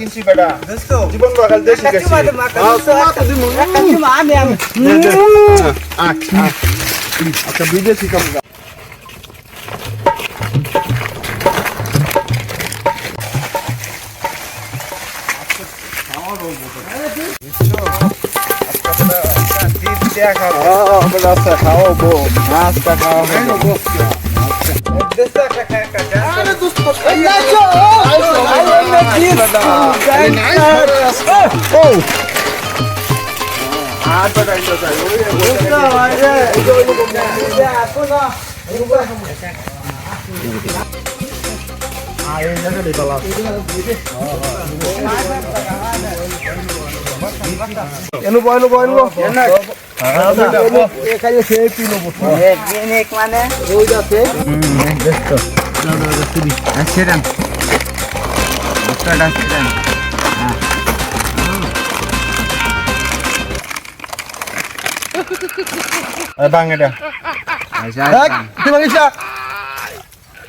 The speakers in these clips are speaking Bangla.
কিনছি বেটা। দোস্ত জীবন বাগাল দেশি একটা গেছি। চুমা দে মাকা দোস্ত একটা একটা চুমা আমি আমি আচ্ছা আচ্ছা। বিদেশি কামড়া খাওয়াবো মাছটা খাওয়াবো দোস্ত একটা খা একটা যা আরে দোস্ত ও আর বেটা ইলো যাই ওই এনো বয়লো বয়লো এখানে সে পিলো এক মানে ওই যাচ্ছে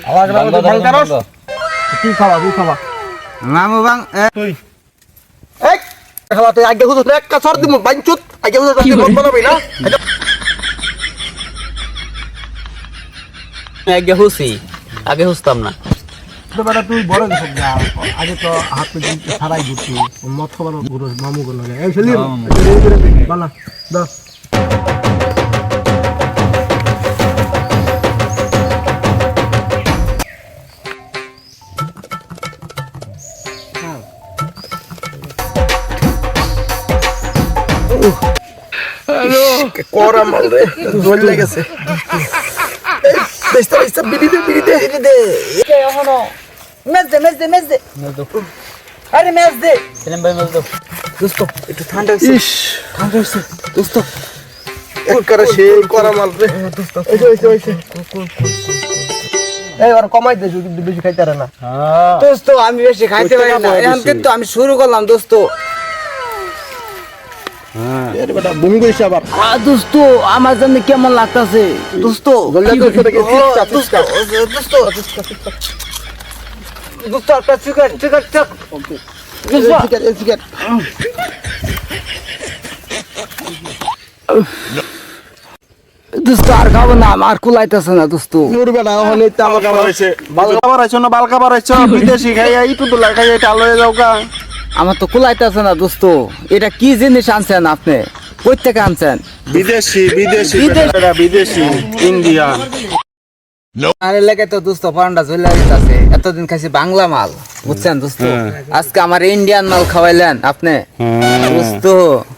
আওয়াজ রাখো ভালো করস। তুই খাওয়া তুই খাওয়া মামু বাং তুই। তুই আগে হুজুর এক কাছর দিমু বাঞ্চুত আগে হুজুর তুই বল বলবি না আগে হুসি আগে হুসতাম না তো বেটা তুই বড় কিছু যা আগে তো হাত পে দিন ছাড়াই ঘুরছি মত খাবার ঘুরো মামু গুলো এই সেলিম বালা দা করা মাল রে দোল লেগেছে বেস্তা বেস্তা বিড়ি দে বিড়ি দে। বিড়ি দে। এখনও? মেজ দে মেজ দে মেজ দে। আরে মেজ দে। সেলিম ভাই বলতো দোস্ত একটু ঠান্ডা হইছে। ইস। ঠান্ডা হইছে। দোস্ত। একবারে সেই করা মাল রে ওইছে ওইছে ওইছে এই আর কমাই দে যদি বেশি খাইতে পারে না। দোস্ত আমি বেশি খাইতে পারি না এখন কিন্তু আমি শুরু করলাম দোস্ত। আমার জন্য কেমন লাগতাছে? দোস্ত আর খাব না আমার কুলাইতেছে না দোস্ত। নুর বেটা হলে বালকা বাড়াইছো না বালকা বাড়াইছো বিদেশি খাইয়া ইটু তো লাগাই এটা লয়ে যাও গা আমার তো কুলাইতেছে না দোস্ত। এটা কি জিনিস আনছেন আপনি? কই থেকে আনছেন? বিদেশি বিদেশি। বিদেশি। ইন্ডিয়ান আরে তো দোস্ত পান্ডা এতদিন খাইছি বাংলা মাল বুঝছেন দোস্ত? আজকে আমার ইন্ডিয়ান মাল খাওয়াইলেন আপনি? দোস্ত।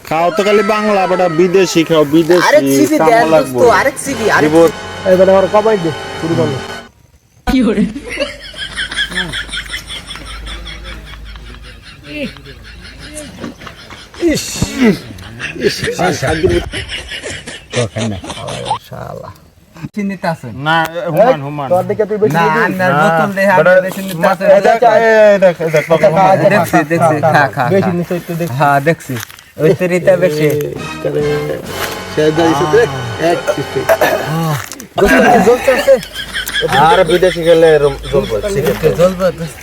খাও তো খালি বাংলা বিদেশি খাও বিদেশি আরেক সিবি দেন দোস্ত আরেক সিবি আরেক দিব। আর কমাই দে শুরু করো? ইস ইস শালা চিনিতে আছে না হুমান হুমান তোর দিকে তুই বেশি না দিবি। বোতল দেহে বেটা, আপনি বেশি আছে দেখ, দেখ, দেখ, দেখছি দেখছি খা খা বেশি নিচে একটু দেখ হ্যাঁ দেখছি ওই বেশি দোস্ত কি জ্বলতেছে আর বিদেশি খেলে এরম জ্বলবো দোস্ত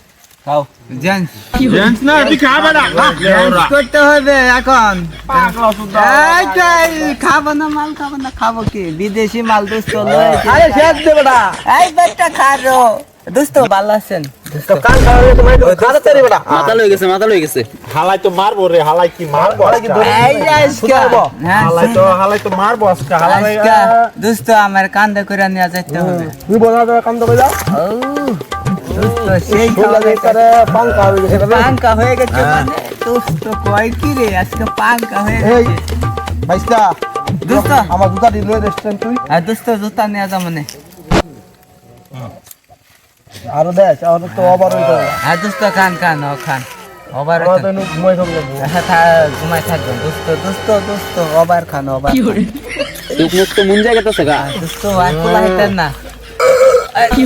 কর কর। জেন্টস জেন্টস না, তুই জেন্টস করতে হবে এখন। পাগলা সুদ্ধা। এইটাই খাব না মাল খাব না খাব কি? বিদেশি মাল দোস্ত লয়ে আরে শেষ দে বেটা এই বেটা খারো। দোস্ত ভালো আছেন? তো কান খাওয়া তোমার একটু তাড়াতাড়ি বেটা। মাথা লয়ে গেছে মাথা লয়ে গেছে। হালাই তো মারবো রে হালাই কি মারবো হালাই কি আজকে? এই আজকে। হ্যাঁ হালাই তো হালাই তো মারবো আজকে হালাই দোস্ত আমার কান্দে করে নিয়ে যাইতে হবে। তুই বলা তো কাম তো কইলা? ও। দোস্ত সেই ফুল করে পাঙ্কা হয়ে গেছে পাঙ্কা হয়ে গেছে মানে দোস্ত কয় কি রে? আজকে পাঙ্কা হয়ে গেছে। ভাইস্তা দোস্ত আমার জুতা দিল রেস্টুরেন্ট তুই। আর দোস্ত জুতা নিয়ে যা মানে। আরও দেখ আর তো ওভার হইতো হ্যাঁ দোস্ত খান খান ও খান। ওভার আমার ঘুমাই হ্যাঁ ঘুমাই থাকবেন দোস্ত দোস্ত দোস্ত ওভার খান ওভার তুই মুখ তো মন জায়গা তো সেগা দোস্ত আর কোলা না। কি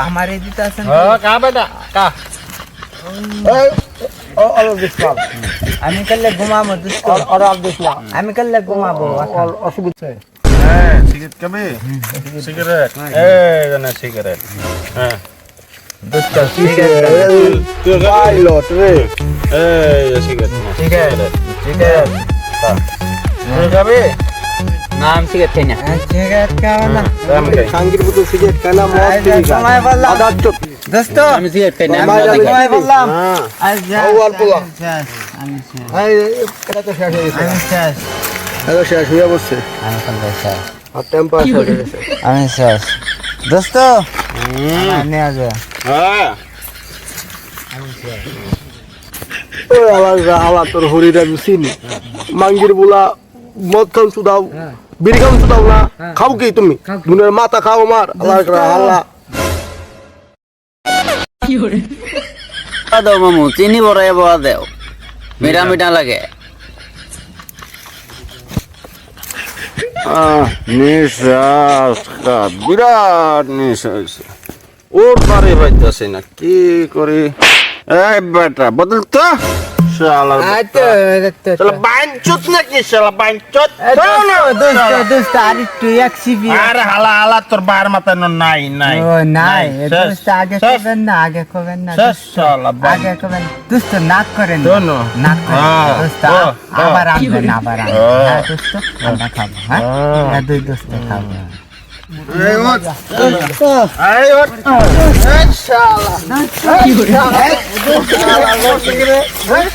আমারে দিতে আছেন হ্যাঁ কা বেটা কা এই ও অল দিসলাম আমি কালে ঘুমাবো দোস্ত অল অল দিসলাম আমি কালে ঘুমাবো অল অসুবিধা হ্যাঁ সিগারেট খাবে সিগারেট এই জানা সিগারেট হ্যাঁ দোস্ত তুই পাইলট রে এই যে সিগারেট সিগারেট সিগারেট তুই খাবে না। আমি সিগারেট খাই। না আমি মাঝে খাই। বললাম। হ্যাঁ। আজ যা ও অল্প আমি শেষ। এই, এই, এটা তো শেষ হয়ে গেছে। আমি শেষ। এটা শেষ হয়ে বসছে। আমি কালে শেষ। আর টেম্পার শেষ হয়ে গেছে। আমি শেষ। দোস্ত আমার নিয়ে আসবে। হ্যাঁ। ওই আবার যা আলা তোর হরিরা চিনি। মাঙ্গির বুলা মদ খাও চুদাও। বিড়ি খাও চুদাও না। খাও কি তুমি? দুনের মাথা খাও আমার। আল্লাহ করে আল্লাহ। দাও মামু চিনি বড়াই বড়া দেও। মিঠা মিঠা লাগে। আহ, নিঃশ্বাস বিরাট নিঃশ্বাস। ওর পারে পাইতেছে না কি করি? এই বেটা বদল তো। শালা শালা বাইনচুত নাকি শালা বাইনচুত দোস্ত দোস্ত আর একটু এক সিবি আরে হালা হালা তোর বার মাথায় ন- নাই নাই ও নাই দোস্ত আগে। করবেন না আগে করবেন না শালা আগে করবেন দোস্ত নাক করেন না। শোনো। নাক করেন হ্যাঁ, দোস্ত আবার আনবেন আবার আনবেন। হ্যাঁ। হ্যাঁ দোস্ত আমরা খাব হ্যাঁ? হ্যাঁ, দুই দোস্ত খাব। শালা।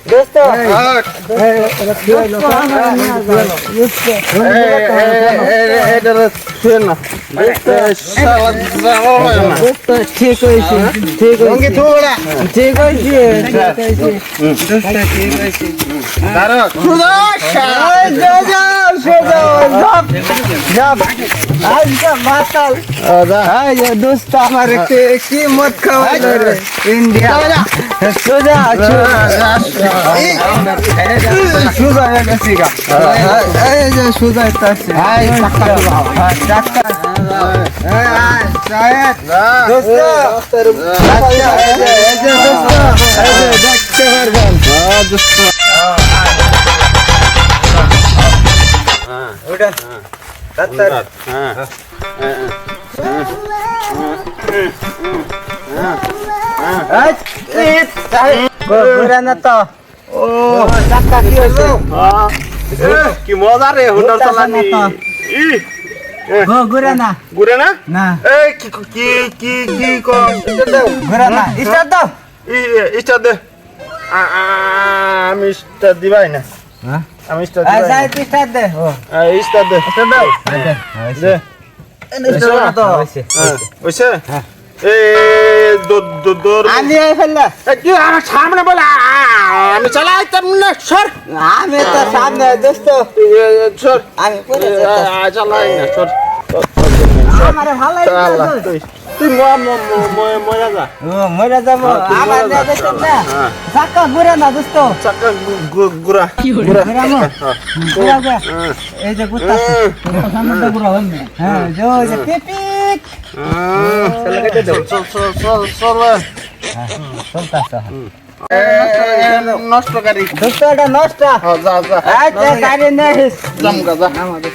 আমার নিয়ে আসো, দোস্ত ওঠ ওঠ দোস্ত আমার ও নিয়ে আসো, শালা। দোস্ত ওঠ শালা দোস্ত ওঠ দোস্ত আমার নিয়ে আসো, দোস্ত দোস্ত ঠিক হয়েছে ঠিক হয়েছে ঠিক হয়েছে ঠিক হয়েছে দোস্ত ঠিক হয়েছে এই যা যা সোজা যাব যাব আজকে মাতাল এই যে দোস্ত আমার কি কি মত খাওয়ালো রে ইন্ডিয়া সোজা সোজা গেছি গা এই যে সোজা তাছে এই চাক্কা এই আয় সাহেব দোস্ত আচ্ছা এই যে এই যে দোস্ত এই যে দেখতে পারবেন ওটা কাতার ঘুরে তো ও চাক্কা কি হয়েছে কি মজা রে হোটেল চালানি। গো ঘুরে না। ঘুরে না? না। এই কি কি কি কি কম ঘুরে না। স্টার্ট দাও। ইস্টার দে। আমি স্টার দিবাই না। হ্যাঁ? আমি স্টার দিবাই দে। ও। স্টার দে। স্টার্ট দাও। দে। স্টার্ট না। তো এই সামনে বলে আমি চালাইতাম না সর। আমি তো সামনে দোস্ত। সর। আমি চালাই না সর। ভালো তুই যা। আমার না না। হ্যাঁ। ঘুরে না দোস্ত। চাকা গু- গু- গুড়া ঘুরে মো ঘুরে। ঘুরে হ্যাঁ। এই যে গুত্তা সামনে তো ঘুরে হল হ্যাঁ যে ওই হ্যাঁ। নষ্ট গাড়ি। নষ্ট হ্যাঁ, যা যা। গাড়ি নেই জামগা যা আমাদের